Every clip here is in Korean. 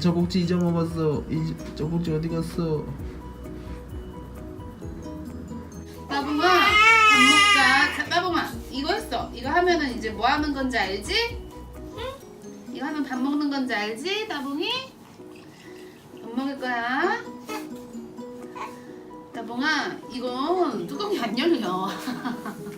저 꼭지 잊어먹었어. 이, 저 꼭지 어디 갔어? 따봉아 밥 먹자 자, 따봉아 이거 했어 이거 하면은 이제 뭐 하는 건지 알지? 응? 이거 하면 밥 먹는 건지 알지 따봉이? 밥 먹을 거야 따봉아 이건 뚜껑이 안 열려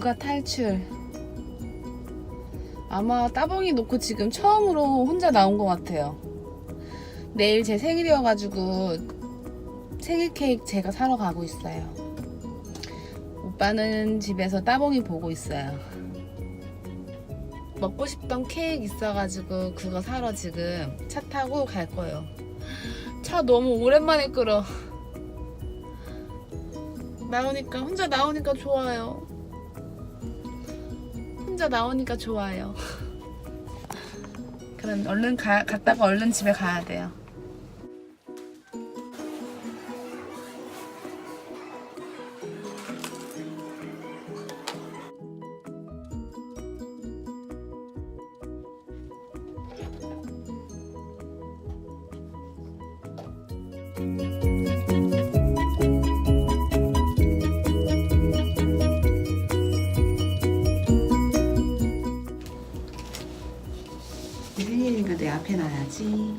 육아 탈출. 아마 따봉이 놓고 지금 처음으로 혼자 나온 것 같아요. 내일 제 생일이어가지고 생일 케이크 제가 사러 가고 있어요. 오빠는 집에서 따봉이 보고 있어요. 먹고 싶던 케이크 있어가지고 그거 사러 지금 차 타고 갈 거예요. 차 너무 오랜만에 끌어. 나오니까 혼자 나오니까 좋아요. 혼자 나오니까 좋아요. 그럼 얼른 가, 갔다가 얼른 집에 가야 돼요. 앞에 놔야지.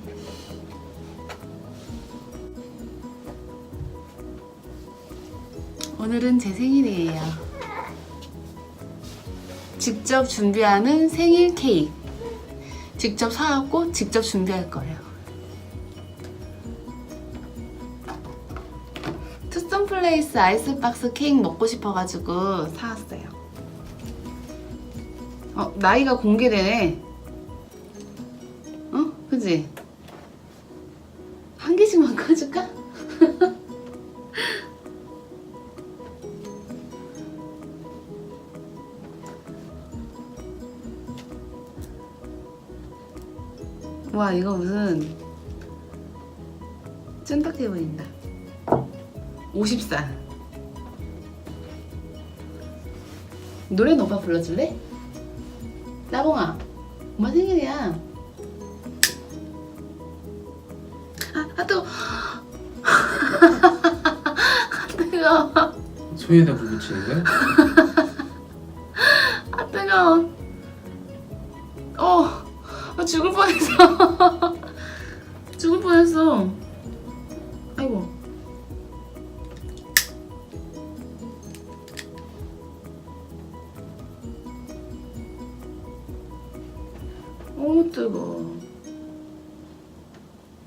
오늘은 제 생일이에요. 직접 준비하는 생일 케이크. 직접 사왔고 직접 준비할 거예요. 투썸 플레이스 아이스박스 케이크 먹고 싶어가지고 사왔어요. 어, 나이가 공개되네. 와 이거 무슨 쫀득해 보인다 50살 노래는 오빠 불러줄래? 나봉아 엄마 생일이야 아, 아 뜨거. 아 뜨거. 손에다 불 붙이는 거야? 아 뜨거. 어, 아, 죽을 뻔했어. 오 뜨거.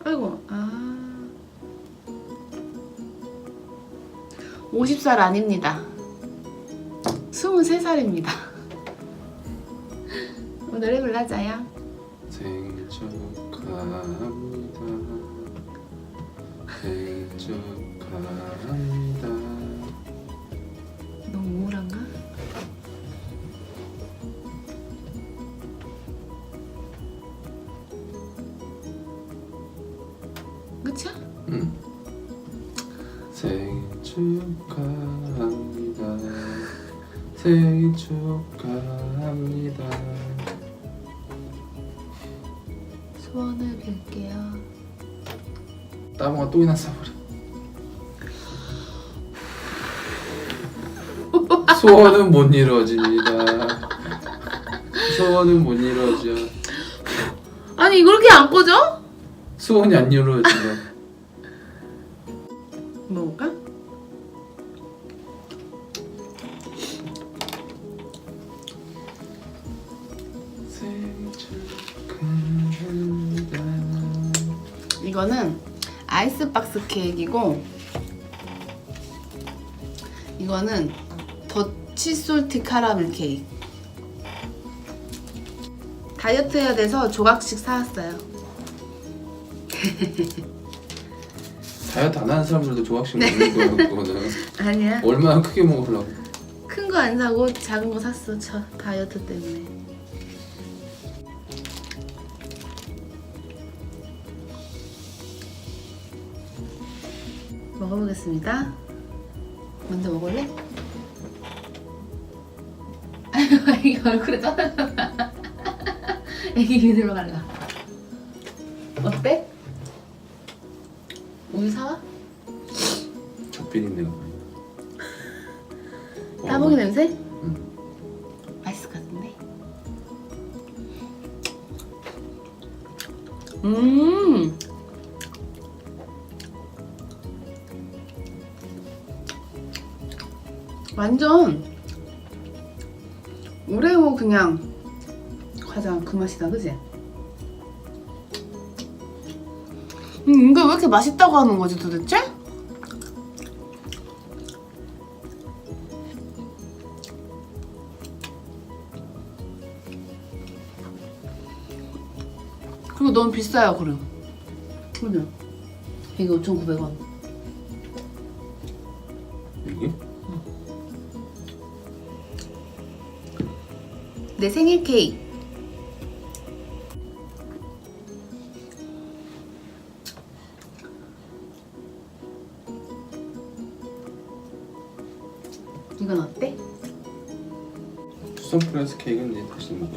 아이고, 아. 50살 아닙니다. 23살입니다. 노래 불러줘요. 생일 축하합니다. 생일 축하합니다. 축하합니다. 소원을 빌게요. 따봉아 또 이나 싸버려. 소원은 못 이루어집니다. 소원은 못 이루어져. 아니 이렇게 안 꺼져? 소원이 안 이루어진다. 먹을까? 이거는 아이스박스 케이크이고 이거는 더치 솔티 카라멜 케이크. 다이어트 해야 돼서 조각씩 사왔어요. 다이어트 안 하는 사람들도 조각씩 먹는 거야 그거는. 아니야. 얼마나 크게 먹으려고. 큰 거 안 사고 작은 거 샀어 저 다이어트 때문에 먹어보겠습니다 먼저 먹을래? 아이고 애기 얼굴에 떠나잖아 애기 귀 들어 갈라 어때? 우유 사와? 젖비린내가. 따봉이 냄새? 응. 맛있을 것 같은데? 음! 완전 또 그냥 과자 그 맛이다, 그지? 음, 이게 왜 이렇게 맛있다고 하는 거지 도대체? 그리고 너무 비싸요, 그럼. 그죠? 이게 5,900원. 내 생일 케이크. 이건 어때? 프레스 케이크는 이제 다시 않아.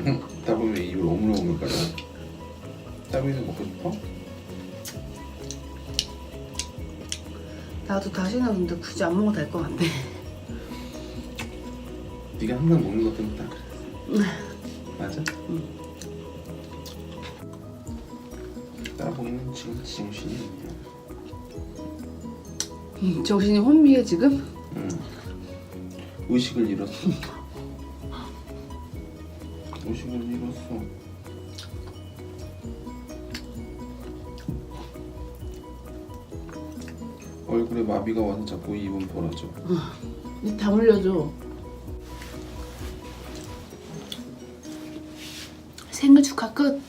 응, 따보면 입을 오물오물 거려. 따보면 먹고 싶어? 나도 다시는 근데 굳이 안 먹어도 될 것 같아. 네가 항상 먹는 것 때문에 딱 그래. 맞아? 응. 따보이는 지금 정신이. 음, 정신이 혼미해 지금? 응. 의식을 잃었어. 의식을 잃었어. 얼굴에 마비가 와서 자꾸 입은 벌어져. 다 물려줘. 생일 축하 끝.